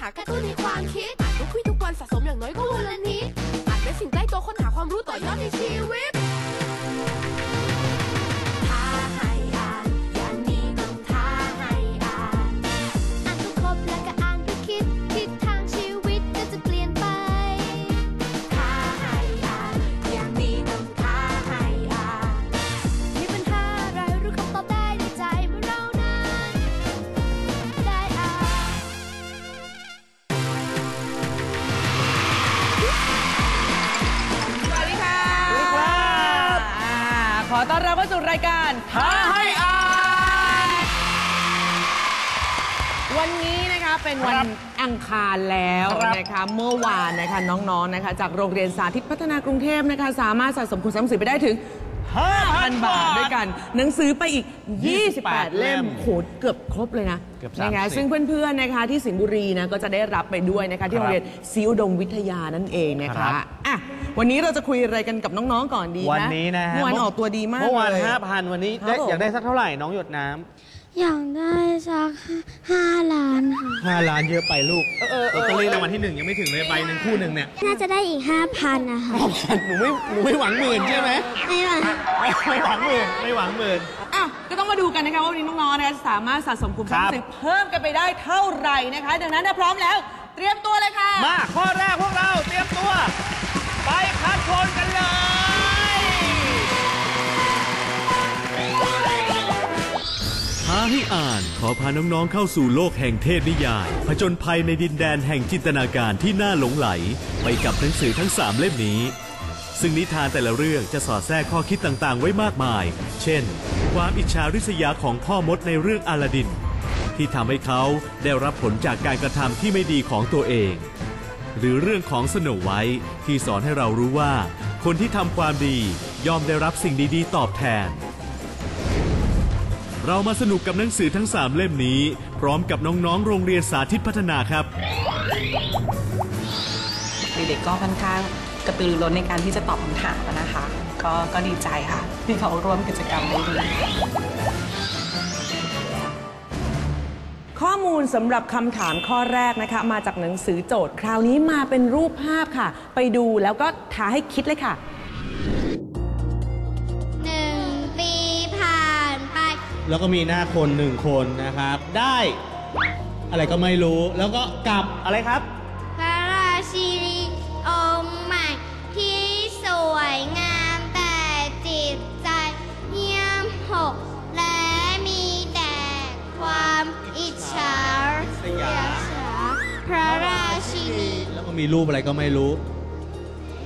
หากระตุ้นในความคิดอ่านทุกคุยทุกวันสะสมอย่างน้อยก็วันละนิดอ่านเป็นสิ่งใกล้ตัวค้นหาความรู้ต่อยอดในชีวิต การท้าให้อ่านวันนี้นะคะเป็นวัครันบอังคารแล้วครับนะคะเมื่อวานนะคะน้องๆนะคะจากโรงเรียนสาธิตพัฒนากรุงเทพนะคะสามารถสะสมคุณสมศรีไปได้ถึง 5,000 บาทด้วยกัน หนังสือไปอีก 28 เล่มโหเกือบครบเลยนะเกือบนะคะ30ซึ่งเพื่อนๆนะคะที่สิงห์บุรีนะก็จะได้รับไปด้วยนะคะที่ครับโรงเรียนซิวดมวิทยานั่นเองนะครัคะบ อะวันนี้เราจะคุยอะไรกันกับน้องๆก่อนดีนะวันนี้นะฮะเมื่อวานออกตัวดีมากเมื่อวานเลยห้าพันวันนี้ครับได้ผม อยากได้สักเท่าไหร่น้องหยดน้ อยากได้สักห้าล้านค่ะำห้าล้านเยอะไปลูกลอตเตอรี่รางวัลที่หนึ่งยังไม่ถึงเลยใบหนึ่งคู่หนึ่งเนี่ยน่าจะได้อีกห้าพันนะคะ หนูไม่หนูไม่หวังหมื่นใช่ไหมไม่ว่าไม่หวังหมื่นไม่หวังหมื่นอะก็ต้องมาดูกันนะคะว่าวันนี้น้องๆนะคะสามารถสะสมกลุ่มทครัรัพบย์สินเพิ่มกันไปได้เท่าไหร่นะคะ ดังนั้นถ้าพร้อมแล้ว เตรียมตัวเลยค่ะ มาข้อแรก อ่านขอพาน้องๆเข้าสู่โลกแห่งเทพนิยาย ผจญภัยในดินแดนแห่งจินตนาการที่น่าหลงไหล ไปกับหนังสือทั้ง 3 เล่มนี้ ซึ่งนิทานแต่ละเรื่องจะสอดแทรกข้อคิดต่างๆ ไว้มากมาย เช่น ความอิจฉาริษยาของพ่อมดในเรื่องอาลาดิน ที่ทำให้เขาได้รับผลจากการกระทำที่ไม่ดีของตัวเอง หรือเรื่องของสโนไวท์ที่สอนให้เรารู้ว่า คนที่ทำความดีย่อมได้รับสิ่งดีๆ ตอบแทน เรามาสนุกกับหนังสือทั้ง 3 เล่มนี้ พร้อมกับน้องๆ โรงเรียนสาธิตพัฒนาครับ เด็กๆก็ค่อนข้างกระตือรือร้นในการที่จะตอบคำถามนะคะ ก็ก็ดีใจค่ะ ที่เขาร่วมกิจกรรมได้ดีข้อมูลสำหรับคำถามข้อแรกนะคะ มาจากหนังสือโจทย์ คราวนี้มาเป็นรูปภาพค่ะ ไปดูแล้วก็ท้าให้คิดเลยค่ะ แล้วก็มีหน้าคนหนึ่งคนนะครับ ได้ อะไรก็ไม่รู้ แล้วก็กลับอะไรครับ พระราชินีองค์ใหม่ที่สวยงามแต่จิตใจเยี่ยมหก และมีแต่ความอิจฉาริษยาพระราชินีแล้วก็มีรูปอะไรก็ไม่รู้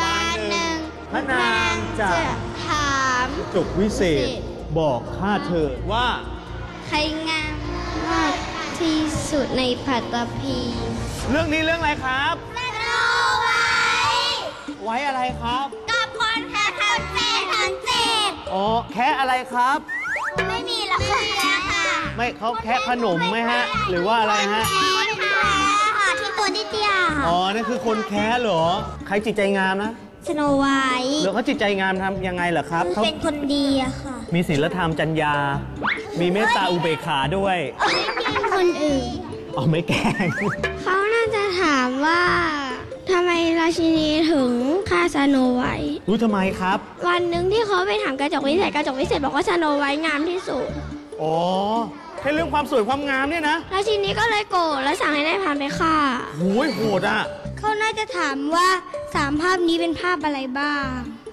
บ้านหนึ่งพระนางจะถามจุกวิเศษ บอกข้าเธอว่า ใครงามมากที่สุดในปัตตภีเรื่องนี้เรื่องอะไรครับสโนไว้ไว้อะไรครับ กับคนแค่ทำเศษทั้งเศษอ๋อแค่อะไรครับ ไม่มีหรอกค่ะไม่เขาแค่ขนมไหมฮะ หรือว่าอะไรฮะแค่ค่ะค่ะที่ตัวนิดเดียวอ๋อนั่นคือคนแค้เหรอ ใครจิตใจงามนะสโนไว้หรือเขาจิตใจงามทำยังไงเหรอครับเขาเป็นคนดีอะค่ะ มีศีลธรรมจัญญา มีเมตตาอุเบกขาด้วย ไม่แกล้งคนอื่น อ๋อไม่แกล้ง เขาน่าจะถามว่าทำไมราชินีถึงฆ่าสโนไว้รู้ทำไมครับ วันหนึ่งที่เขาไปถามกระจกวิเศษกระจกวิเศษบอกว่าสโนไว้งามที่สุด อ๋อแค่เรื่องความสวยความงามเนี่ยนะราชินีก็เลยโกรธและสั่งให้นายพรานไปฆ่า โหยโหดอะ เขาน่าจะถามว่าสามภาพนี้เป็นภาพอะไรบ้าง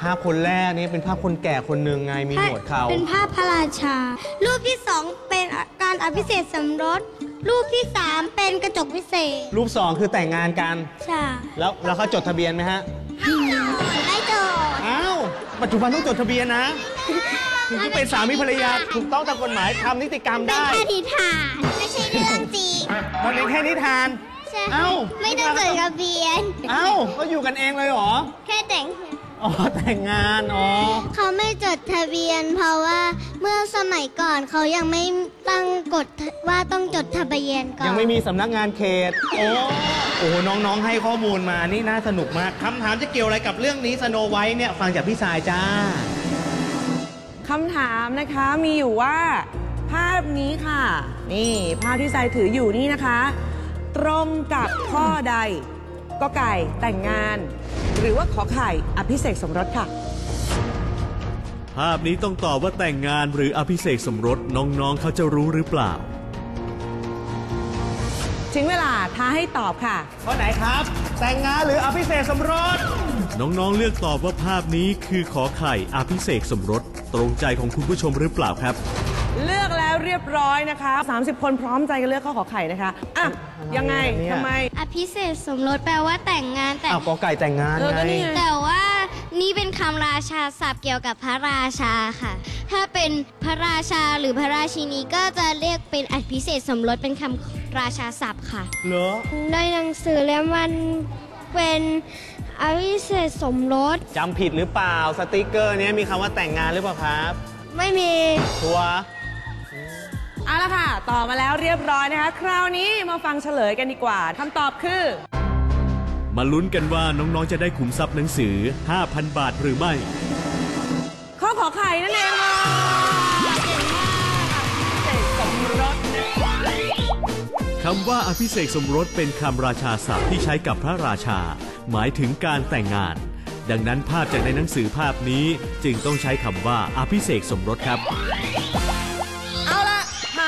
ภาพคนแรกนี่เป็นภาพคนแก่คนหนึ่งไงมีหนวดเขา เป็นภาพพระราชา รูปที่สองเป็นการอภิเษกสมรส รูปที่สามเป็นกระจกวิเศษ รูปสองคือแต่งงานกันใช่แล้วแล้วเขาจดทะเบียนไหมฮะไม่โจทย์อ้าวปัจจุบันต้องจดทะเบียนนะถึงจะเป็นสามีภรรยาถูกต้องตามกฎหมายทำนิติกรรมเป็นได้แค่นิทานไม่ใช่เรื่องจริงมันเป็นแค่นิทานใช่เอ้าไม่ต้องจดทะเบียนเอ้าก็อยู่กันเองเลยเหรอแค่แต่ง อ๋อแต่งงานอ๋อเขาไม่จดทะเบียน เพราะว่าเมื่อสมัยก่อนเขายังไม่ตั้งกฎว่าต้องจดทะเบียนก่อน ยังไม่มีสำนักงานเขต โอ้โอ้น้องๆให้ข้อมูลมานี่น่าสนุกมากคำถามจะเกี่ยวอะไรกับเรื่องนี้สโนไวท์เนี่ยฟังจากพี่สายจ้าคำถามนะคะมีอยู่ว่า ภาพนี้ค่ะ นี่ภาพที่ทรายถืออยู่นี่นะคะ ตรงกับข้อใด ก็ไก่แต่งงาน หรือว่าขอไข่อภิเษกสมรสค่ะ ภาพนี้ต้องตอบว่าแต่งงานหรืออภิเษกสมรสน้องๆเขาจะรู้หรือเปล่า ถึงเวลาท้าให้ตอบค่ะ ข้อไหนครับ แต่งงานหรืออภิเษกสมรส น้องๆเลือกตอบว่าภาพนี้คือขอไข่อภิเษกสมรส ตรงใจของคุณผู้ชมหรือเปล่าครับ เลือก แล้วเรียบร้อยนะคะ 30 คนพร้อมใจกันเลือกข้อขอไข่นะคะอะยังไงเนี่ย ทำไม อภิเษกสมรสแปลว่าแต่งงานแต่ อ้าวกอไก่แต่งงานเออก็ไง นี่ไง แต่ว่านี่เป็นคำราชาศัพท์เกี่ยวกับพระราชาค่ะ ถ้าเป็นพระราชาหรือพระราชินีก็จะเรียกเป็นอภิเษกสมรสเป็นคำราชาศัพท์ค่ะ เหรอ ในหนังสือแล้วมันเป็นอภิเษกสมรสจำผิดหรือเปล่า สติกเกอร์เนี้ยมีคำว่าแต่งงานหรือเปล่าครับ ไม่มี ชัวร์ เอาละค่ะ ต่อบมาแล้วเรียบร้อยนะคะ คราวนี้มาฟังเฉลยกันดีกว่าคำตอบคือ มาลุ้นกันว่าน้องๆจะได้ขุมทรัพย์หนังสือ 5,000 บาทหรือไม่ ข้อขอไข่นั่นเองค่ะเก่งมากเสกสมรสนะคะคำว่าอภิเษกสมรสเป็นคำราชาศัพท์ที่ใช้กับพระราชา หมายถึงการแต่งงาน ดังนั้นภาพจากในหนังสือภาพนี้จึงต้องใช้คำว่าอภิเษกสมรสครับเอาละผ่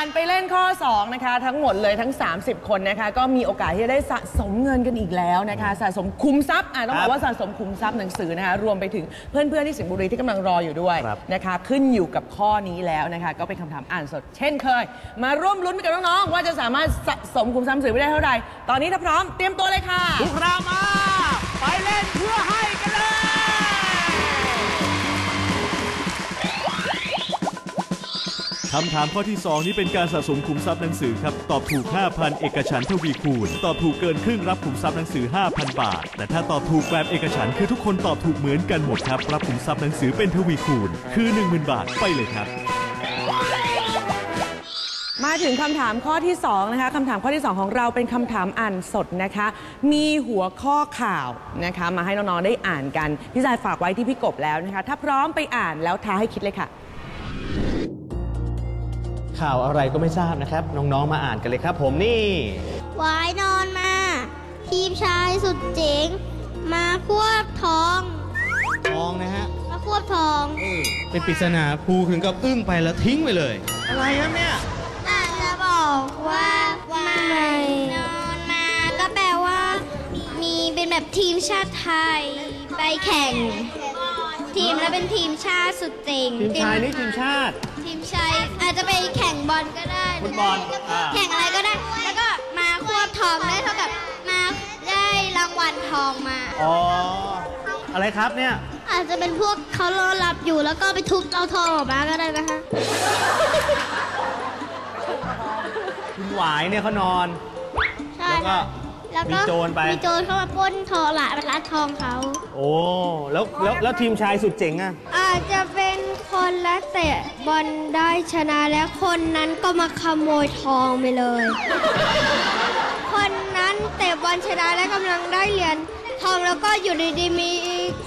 านไปเล่นข้อ 2 นะคะ ทั้งหมดเลยทั้ง 30 คนนะคะ ก็มีโอกาสที่จะได้สะสมเงินกันอีกแล้วนะคะ สะสมคุมทรัพย์อะต้องบอกว่าสะสมคุมทรัพย์หนังสือนะคะ รวมไปถึงเพื่อนๆที่สิงห์บุรีที่กำลังรออยู่ด้วยครับ นะคะ ขึ้นอยู่กับข้อนี้แล้วนะคะ ก็เป็นคำถามอ่านสด เช่นเคย มาร่วมลุ้นไปกับน้องๆว่าจะสามารถสะสมคุมทรัพย์หนังสือไปได้เท่าไหร่ตอนนี้ถ้าพร้อมเตรียมตัวเลยค่ะ พวกเรามา ไปเล่นเพื่อให้กันเลย คำถามข้อที่ 2 นี้เป็นการสะสมขุมทรัพย์หนังสือครับ ตอบถูก 5,000 เอกฉันท์ทวีคูณ ตอบถูกเกินครึ่งรับขุมทรัพย์หนังสือ 5,000 บาท แต่ถ้าตอบถูกแบบเอกฉันคือทุกคนตอบถูกเหมือนกันหมดครับ รับขุมทรัพย์หนังสือเป็นทวีคูณ คือ 10,000 บาทไปเลยครับ มาถึงคำถามข้อที่2นะคะคำถามข้อที่ 2 ของเราเป็นคำถามอ่านสดนะคะ มีหัวข้อข่าวนะคะ มาให้น้องๆได้อ่านกันพี่สายฝากไว้ที่พี่กบแล้วนะคะ ถ้าพร้อมไปอ่านแล้วท้าให้คิดเลยค่ะ ข่าวอะไรก็ไม่ทราบนะครับ น้องๆมาอ่านกันเลยครับ ผมนี่วายนอนมา ทีมชายสุดเจ๋ง มาควบทอง ทองนะฮะมาควบทองเป็นปริศนาครูถึงกับอึ้งไปแล้วทิ้งไปเลย อะไรครับเนี่ยอาจจะบอกว่าไม่นอนมาก็แปลว่า มีเป็นแบบทีมชาติไทยไปแข่ง ทีมแล้วเป็นทีมชาติสุดเจ๋งทีมชายนี่ทีมชาติ ทีมชายอาจจะไปแข่งบอลก็ได้ฟุตบอลอ่า แข่งอะไรก็ได้ แล้วก็มาควบทองได้เท่ากับมาได้รางวัลทองมา อ๋อ อะไรครับเนี่ย อาจจะเป็นพวกเขารอรับอยู่แล้วก็ไปทุบเอาทองออกมาก็ได้นะคะคุณหวายเนี่ยเขานอน ใช่แล้วก็ แล้วก็มีโจรไป มีโจรเข้ามาปล้นทองละรัดทองเขาโอ้แล้วแล้วแล้วทีมชายสุดเจ๋งอะอาจจะเป็นคนและเตะบอลได้ชนะแล้วคนนั้นก็มาขโมยทองไปเลย คนนั้นเตะบอลชนะและกำลังได้เหรียญทองแล้วก็อยู่ดีๆมี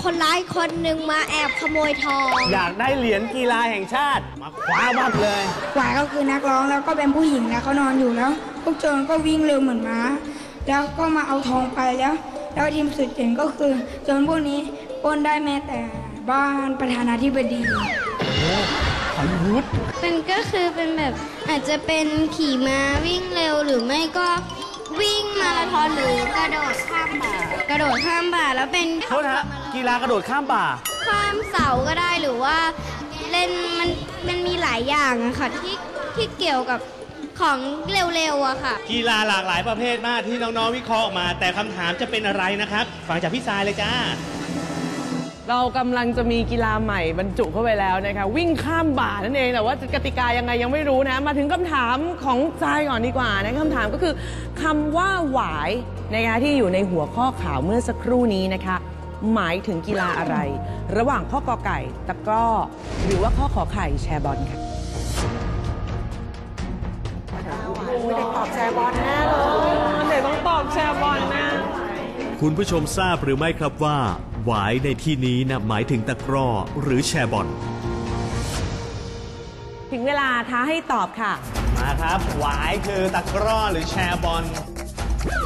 คนร้ายคนหนึ่งมาแอบขโมยทอง อยากได้เหรียญกีฬาแห่งชาติ มาคว้าบัตรเลยหวายก็คือนักร้องแล้วก็เป็นผู้หญิงแล้วเขานอนอยู่แล้ว พวกโจรก็วิ่งเร็วเหมือนม้า แล้วก็มาเอาทองไปแล้ว แล้วทีมสุดเจ๋งก็คือโจรพวกนี้ปล้นได้แม้แต่บ้านประธานาธิบดีมันก็คือเป็นแบบอาจจะเป็นขี่ม้าวิ่งเร็วหรือไม่ก็วิ่งมาราธอนหรือกระโดดข้ามบ่ากระโดดข้ามบ่าแล้วเป็นโทษนะฮะกีฬากระโดดข้ามบ่า ข้ามเสาก็ได้หรือว่า เล่นมันมันมีหลายอย่างอะค่ะที่ที่เกี่ยวกับ ของเร็วๆอะค่ะ กีฬาหลากหลายประเภทมากที่น้องๆวิเคราะห์ออกมา แต่คำถามจะเป็นอะไรนะครับฟังจากพี่ทรายเลยจ้า เรากำลังจะมีกีฬาใหม่บรรจุเข้าไปแล้วนะคะวิ่งข้ามบ่านั่นเองแต่ว่ากติกายังไงยังไม่รู้นะ มาถึงคำถามของทรายก่อนดีกว่านะคำถามก็คือคำว่าหวายนะคะที่อยู่ในหัวข้อข่าวเมื่อสักครู่นี้นะคะ หมายถึงกีฬาอะไร ระหว่างข้อกอไก่ตะกร้อหรือว่าข้อขอไข่แชร์บอลค่ะ แชร์บอลแน่เลยเด็กต้องตอบแชร์บอลแน่คุณผู้ชมทราบหรือไม่ครับว่า หวายในที่นี้นะหมายถึงตะกร้อหรือแชร์บอลถึงเวลาท้าให้ตอบค่ะ มาครับ หวายคือตะกร้อหรือแชร์บอล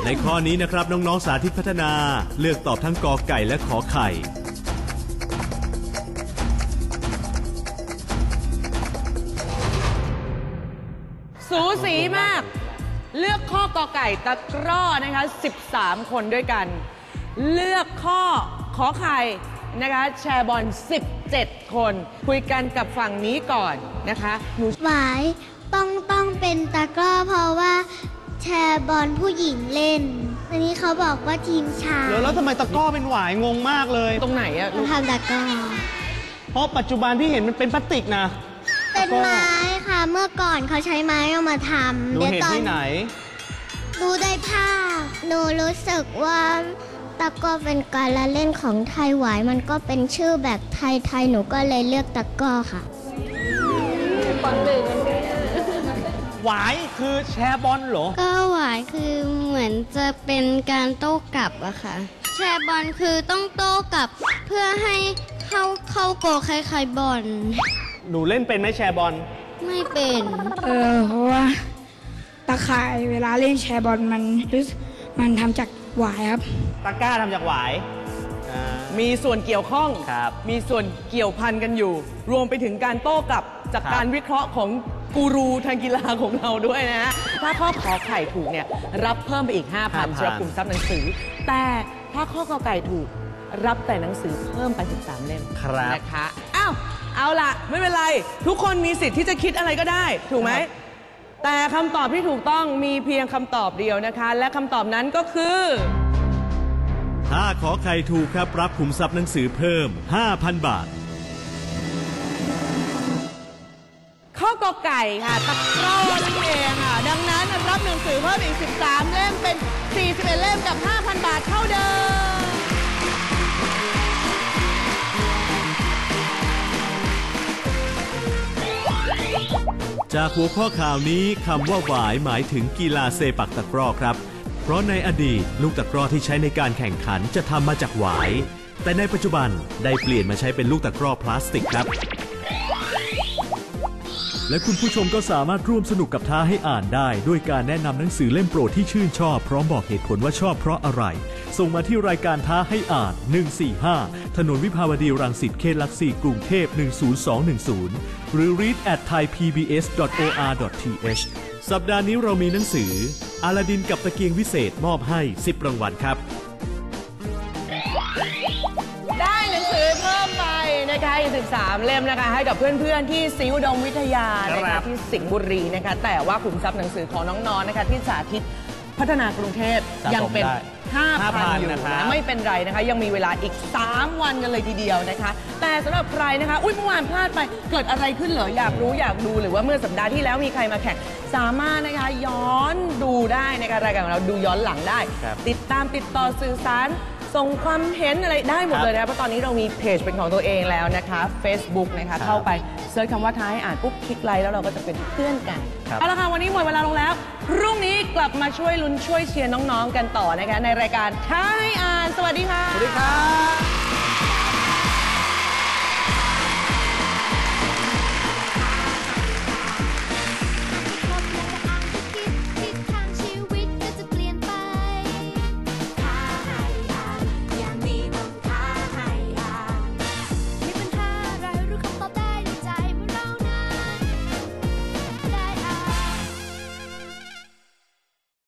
ในข้อนี้นะครับน้องๆสาธิตพัฒนาเลือกตอบทั้งกอไก่และขอไข่ สูสีมาก เลือกข้อกอไก่ตะกร้อนะคะ 13 คนด้วยกัน เลือกข้อขอไข่นะคะ แชร์บอล 17 คน คุยกันกับฝั่งนี้ก่อนนะคะหนูหวายต้องต้องเป็นตะกร้อเพราะว่าแชร์บอลผู้หญิงเล่น อันนี้เขาบอกว่าทีมชายแล้วแล้วทำไมตะกร้อเป็นหวายงงมากเลย ตรงไหนอะลูเรากทำตะกร้อเพราะปัจจุบันที่เห็นมันเป็นพลาสติกนะ เป็นไม้ค่ะ เมื่อก่อนเขาใช้ไม้เอามาทหนูำเห็นตอนที่ไหน ดูได้ภาพหนูรู้สึกว่าตะกร้อเป็นการละเล่นของไทยหวายมันก็เป็นชื่อแบบไทยๆหนูก็เลยเลือกตะกร้อค่ะหวายคือแชร์บอลเหรอ ก็หวายคือเหมือนจะเป็นการโต้กลับอะค่ะ แชร์บอลคือต้องโต้กลับเพื่อให้เข้าเข้าโกคล้ายๆบอล หนูเล่นเป็นไหมแชร์บอล ไม่เป็น เออเพราะว่าตะข่ายเวลาเล่นแชร์บอลมันรู้สึกมันทำจากหวายครับ ตะกร้าทำจากหวายอ่ามีส่วนเกี่ยวข้อง ครับมีส่วนเกี่ยวพันกันอยู่ รวมไปถึงการโต้กลับจากครับ การวิเคราะห์ของกูรูทางกีฬาของเราด้วยนะฮะถ้าข้อขอไข่ถูกเนี่ยรับเพิ่มไปอีก 5,000สำหรับกลุ่มทรัพย์หนังสือ แต่ถ้าข้อกอไก่ถูกรับแต่หนังสือเพิ่มไป13เล่มครับ นะคะอ้าว เอาล่ะ ไม่เป็นไร ทุกคนมีสิทธิ์ที่จะคิดอะไรก็ได้ ถูกไหม แต่คำตอบที่ถูกต้องมีเพียงคำตอบเดียวนะคะ และคำตอบนั้นก็คือ ถ้าขอไข่ถูกครับรับขุมทรัพย์หนังสือเพิ่ม 5,000 บาท ข้อกอไก่ค่ะตะกร้อนั่นเองค่ะ ดังนั้นรับหนังสือเพิ่มอีก 13 เล่มเป็น 41 เล่มกับ 5,000 บาทเท่าเดิม จากหัวข้อข่าวนี้คำว่าหวายหมายถึงกีฬาเซปักตะกร้อครับ เพราะในอดีตลูกตะกร้อที่ใช้ในการแข่งขันจะทำมาจากหวาย แต่ในปัจจุบันได้เปลี่ยนมาใช้เป็นลูกตะกร้อพลาสติกครับ และคุณผู้ชมก็สามารถร่วมสนุกกับท้าให้อ่านได้ ด้วยการแนะนำหนังสือเล่มโปรดที่ชื่นชอบ พร้อมบอกเหตุผลว่าชอบเพราะอะไร ส่งมาที่รายการท้าให้อ่าน 145 ถนนวิภาวดีรังสิตเขตหลักสี่กรุงเทพ 10210 หรือ read at thaipbs.or.th สัปดาห์นี้เรามีหนังสือ อาลาดินกับตะเกียงวิเศษมอบให้ 10 รางวัลครับ ได้หนังสือเพิ่มไปนะคะอีก13 เล่มนะคะ ให้กับเพื่อนๆ ที่ซิวดมวิทยานะครัคะบ ที่สิงห์บุรีนะคะ แต่ว่าขุมทรัพย์หนังสือของน้องๆนะคะ ที่สาธิตพัฒนากรุงเทพสะสมยังเป็นได้ 5,000อยู่นะครับ นะไม่เป็นไรนะคะ ยังมีเวลาอีก 3 วันกันเลยทีเดียวนะคะ แต่สำหรับใครนะคะ อุ้ยเมื่อวานพลาดไปเกิดอะไรขึ้นเหรออยากรู้อยากดูหรือว่าเมื่อสัปดาห์ที่แล้วมีใครมาแข่งสามารถนะคะย้อนดูได้นะคะรายการของเราดูย้อนหลังได้ ครับ ติดตามติดต่อสื่อสาร ส่งความเห็นอะไรได้หมดเลยนะคะเพราะตอนนี้เรามีเพจเป็นของตัวเองแล้วนะคะ Facebook นะคะเข้าไปเซิร์ชคำว่าท้ายอ่านปุ๊บคลิกไลค์แล้วเราก็จะเป็นเพื่อนกันครับเอาละค่ะวันนี้หมดเวลาลงแล้ว พรุ่งนี้กลับมาช่วยลุ้นช่วยเชียร์น้องๆกันต่อนะคะในรายการท้ายอ่านสวัสดี